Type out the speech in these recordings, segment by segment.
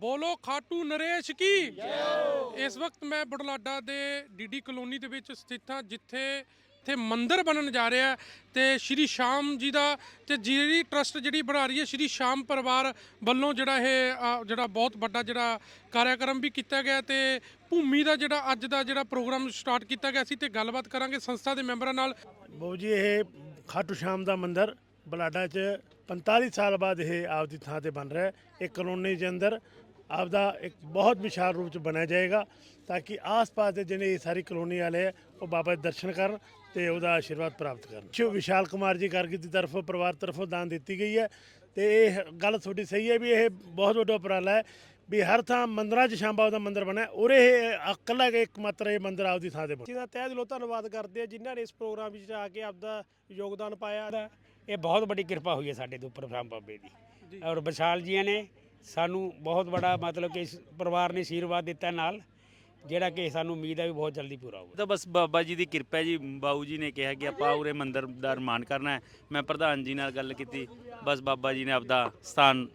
ਬੋਲੋ ਖਾਟੂ ਨਰੇਸ਼ ਕੀ? ਇਸ ਵਕਤ ਮੈਂ ਬੜਲਾਡਾ ਦੇ ਡੀਡੀ ਕਲੋਨੀ ਦੇ ਵਿੱਚ ਸਥਿਤ ਹਾਂ, ਜਿੱਥੇ ਇੱਥੇ ਮੰਦਿਰ ਬਣਨ ਜਾ ਰਿਹਾ ਹੈ ਤੇ ਸ਼੍ਰੀ ਸ਼ਾਮ ਜੀ ਦਾ ਤੇ ਜਿਹੜੀ ਟਰਸਟ ਜਿਹੜੀ ਬਣਾ ਰਹੀ ਹੈ, ਸ਼੍ਰੀ ਸ਼ਾਮ ਪਰਿਵਾਰ ਵੱਲੋਂ ਜਿਹੜਾ ਇਹ ਜਿਹੜਾ ਬਹੁਤ ਵੱਡਾ ਜਿਹੜਾ ਕਾਰਿਆਕਰਮ ਵੀ ਕੀਤਾ ਗਿਆ ਤੇ ਭੂਮੀ ਦਾ ਜਿਹੜਾ ਅੱਜ ਦਾ ਜਿਹੜਾ ਪ੍ਰੋਗਰਾਮ ਸਟਾਰਟ ਕੀਤਾ ਗਿਆ ਸੀ ਤੇ ਗੱਲਬਾਤ ਕਰਾਂਗੇ ਸੰਸਥਾ ਦੇ ਮੈਂਬਰਾਂ ਨਾਲ। ਬਾਊ ਜੀ, ਇਹ ਖਾਟੂ ਸ਼ਾਮ ਦਾ ਮੰਦਿਰ ਬਲਾਡਾ 'ਚ 45 ਸਾਲ ਬਾਅਦ ਇਹ ਆਪਦੀ ਥਾਂ ਤੇ ਬਣ ਰਿਹਾ ਹੈ। ਇਹ ਕਲੋਨੀ ਦੇ ਅੰਦਰ ਆਪਦਾ ਇੱਕ ਬਹੁਤ ਵਿਸ਼ਾਲ ਰੂਪ 'ਚ ਬਣਾਇਆ ਜਾਏਗਾ ਤਾਂ ਕਿ ਆਸ-ਪਾਸ ਦੇ ਜਿਹੜੇ ਇਹ ਸਾਰੀ ਕਲੋਨੀ ਵਾਲੇ ਹੈ ਉਹ ਬਾਬਾ ਦੇ ਦਰਸ਼ਨ ਕਰਨ ਤੇ ਉਹਦਾ ਆਸ਼ੀਰਵਾਦ ਪ੍ਰਾਪਤ ਕਰਨ। ਸ਼ਿਵ ਵਿਸ਼ਾਲ ਕੁਮਾਰ ਜੀ ਕਰਕੇ ਦੀ ਤਰਫੋਂ ਪਰਿਵਾਰ ਤਰਫੋਂ ਦਾਨ ਦਿੱਤੀ ਗਈ ਹੈ ਤੇ ਇਹ ਗੱਲ ਤੁਹਾਡੀ ਸਹੀ ਹੈ ਵੀ ਇਹ ਬਹੁਤ ਵੱਡਾ ਉਪਰਾਲਾ ਹੈ ਵੀ ਹਰ ਥਾਂ ਮੰਦਰਾਂ 'ਚ ਸ਼ਾਂਬਾ ਦਾ ਮੰਦਿਰ ਬਣਿਆ। ਉਰੇ ਇਹ ਇਕੱਲਾ ਇੱਕ ਮਾਤਰ ਇਹ ਮੰਦਿਰ ਆਪਦੀ ਥਾਂ ਤੇ ਬਣਿਆ। ਜੀ ਦਾ ਤਹਿ ਦਿਲੋਂ ਧੰਨਵਾਦ ਕਰਦੇ ਆ ਜਿਨ੍ਹਾਂ ਨੇ ਇਸ ਪ੍ਰੋਗਰਾਮ ਵਿੱਚ ਆ ਕੇ ਆਪਦਾ ਯੋਗਦਾਨ ਪਾਇਆ। ਇਹ ਬਹੁਤ ਵੱਡੀ ਕਿਰਪਾ ਹੋਈ ਹੈ ਸਾਡੇ ਦੇ ਉੱਪਰ ਬ੍ਰਹਮ ਬਾਬੇ ਦੀ। ਔਰ ਵਿਸ਼ਾਲ ਜੀਆਂ ਨੇ ਸਾਨੂੰ ਬਹੁਤ ਬੜਾ ਮਤਲਬ ਕਿ ਇਸ ਪਰਿਵਾਰ ਨੇ ਆਸ਼ੀਰਵਾਦ ਦਿੱਤਾ ਨਾਲ ਜਿਹੜਾ ਕਿ ਸਾਨੂੰ ਉਮੀਦ ਹੈ ਵੀ ਬਹੁਤ ਜਲਦੀ ਪੂਰਾ ਹੋਊਗਾ। ਤਾਂ ਬਸ ਬਾਬਾ ਜੀ ਦੀ ਕਿਰਪਾ ਹੈ ਜੀ ਬਾਊ ਜੀ ਨੇ ਕਿਹਾ ਕਿ ਆਪਾਂ ਉਰੇ ਮੰਦਿਰ ਦਾ ਨਿਰਮਾਣ ਕਰਨਾ ਹੈ। ਮੈਂ ਪ੍ਰਧਾਨ ਜੀ ਨਾਲ ਗੱਲ ਕੀਤੀ ਬਸ ਬਾਬਾ ਜੀ ਨੇ ਆਪਦਾ ਸਥਾਨ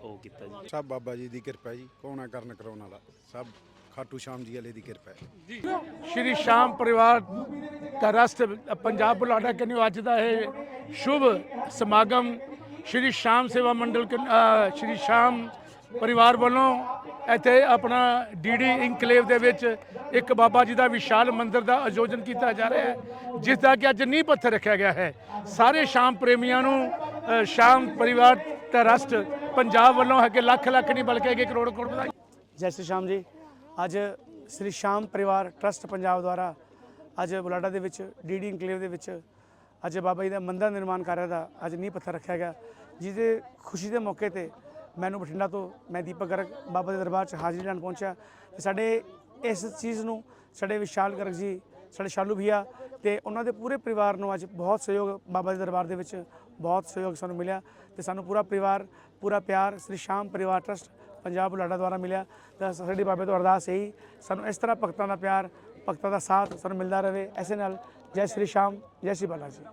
ਉਹ ਕੀਤਾ ਜੀ। ਸਭ ਬਾਬਾ ਜੀ ਦੀ ਕਿਰਪਾ ਹੈ ਜੀ ਕੌਣਾ ਕਰਨ ਕਰਾਉਣ ਵਾਲਾ ਸਭ ਖਾਟੂ ਸ਼ਾਮ ਜੀ ਵਾਲੇ ਦੀ ਕਿਰਪਾ ਹੈ। ਸ਼੍ਰੀ ਸ਼ਾਮ ਪਰਿਵਾਰ ਦਾ ਰਸਤ ਪੰਜਾਬ ਬੁਲਾਡਾ ਕਨਿਓ ਅੱਜ ਦਾ ਇਹ ਸ਼ੁਭ ਸਮਾਗਮ ਸ਼੍ਰੀ ਸ਼ਾਮ ਸੇਵਾ ਮੰਡਲ ਕਨ- ਸ਼੍ਰੀ ਸ਼ਾਮ ਪਰਿਵਾਰ ਵੱਲੋਂ ਇੱਥੇ ਆਪਣਾ ਡੀਡੀ ਇਨਕਲੇਵ ਦੇ ਵਿੱਚ ਇੱਕ ਬਾਬਾ ਜੀ ਦਾ ਵਿਸ਼ਾਲ ਮੰਦਿਰ ਦਾ ਆਯੋਜਨ ਕੀਤਾ ਜਾ ਰਿਹਾ ਹੈ, ਜਿਸ ਦਾ ਕਿ ਅੱਜ ਨੀਂਹ ਪੱਥਰ ਰੱਖਿਆ ਗਿਆ ਹੈ। ਸਾਰੇ ਸ਼ਾਮ ਪ੍ਰੇਮੀਆਂ ਨੂੰ ਸ਼ਾਮ ਪਰਿਵਾਰ ਦਾ ਪੰਜਾਬ ਵੱਲੋਂ ਹੈ ਕਿ ਲੱਖ ਲੱਖ ਨਹੀਂ ਬਲਕਿ ਇੱਕ ਕਰੋੜ ਕਰੋੜ ਵਧਾਈ। ਜੈ ਸ਼੍ਰੀ ਸ਼ਾਮ ਜੀ। ਅੱਜ ਸ੍ਰੀ ਸ਼ਾਮ ਪਰਿਵਾਰ ਟਰਸਟ ਪੰਜਾਬ ਦੁਆਰਾ ਅੱਜ ਬੁਲਾਡਾ ਦੇ ਵਿੱਚ ਡੀਡੀ ਇਨਕਲੇਵ ਦੇ ਵਿੱਚ ਅੱਜ ਬਾਬਾ ਜੀ ਦਾ ਮੰਦਰ ਨਿਰਮਾਣ ਕਾਰਜ ਦਾ ਅੱਜ ਨੀਂਹ ਪੱਥਰ ਰੱਖਿਆ ਗਿਆ। ਜਿਹਦੇ ਖੁਸ਼ੀ ਦੇ ਮੌਕੇ ਤੇ ਮੈਨੂੰ ਬਠਿੰਡਾ ਤੋਂ ਮੈਂ ਦੀਪਕ ਗਰਗ ਬਾਬਾ ਦੇ ਦਰਬਾਰ 'ਚ ਹਾਜ਼ਰੀ ਲੈਣ ਪਹੁੰਚਿਆ ਤੇ ਸਾਡੇ ਇਸ ਚੀਜ਼ ਨੂੰ ਸਾਡੇ ਵਿਸ਼ਾਲ ਗਰਗ ਜੀ, ਸਾਡੇ ਸ਼ਾਲੂ ਭਈਆ ਤੇ ਉਹਨਾਂ ਦੇ ਪੂਰੇ ਪਰਿਵਾਰ ਨੂੰ ਅੱਜ ਬਹੁਤ ਸਹਿਯੋਗ ਬਾਬਾ ਦੇ ਦਰਬਾਰ ਦੇ ਵਿੱਚ ਬਹੁਤ ਸਹਿਯੋਗ ਸਾਨੂੰ ਮਿਲਿਆ ਤੇ ਸਾਨੂੰ ਪੂਰਾ ਪਰਿਵਾਰ, ਪੂਰਾ ਪਿਆਰ, ਸ੍ਰੀ ਸ਼ਾਮ ਪਰਿਵਾਰ ਟਰਸਟ ਪੰਜਾਬ ਬੁਲਾਡਾ ਦੁਆਰਾ ਮਿਲਿਆ। ਤਾਂ ਸਾਡੀ ਬਾਬੇ ਤੋਂ ਅਰਦਾਸ ਇਹੀ, ਸਾਨੂੰ ਇਸ ਤਰ੍ਹਾਂ ਭਗਤਾਂ ਦਾ ਪਿਆਰ, ਭਗਤਾਂ ਦਾ ਸਾਥ ਸਾਨੂੰ ਮਿਲਦਾ ਰਹੇ, ਐਸੇ ਨਾਲ ਜੈ ਸ੍ਰੀ ਸ਼ਾਮ ਜੈ ਸ੍ਰੀ ਬਾਲਾਜੀ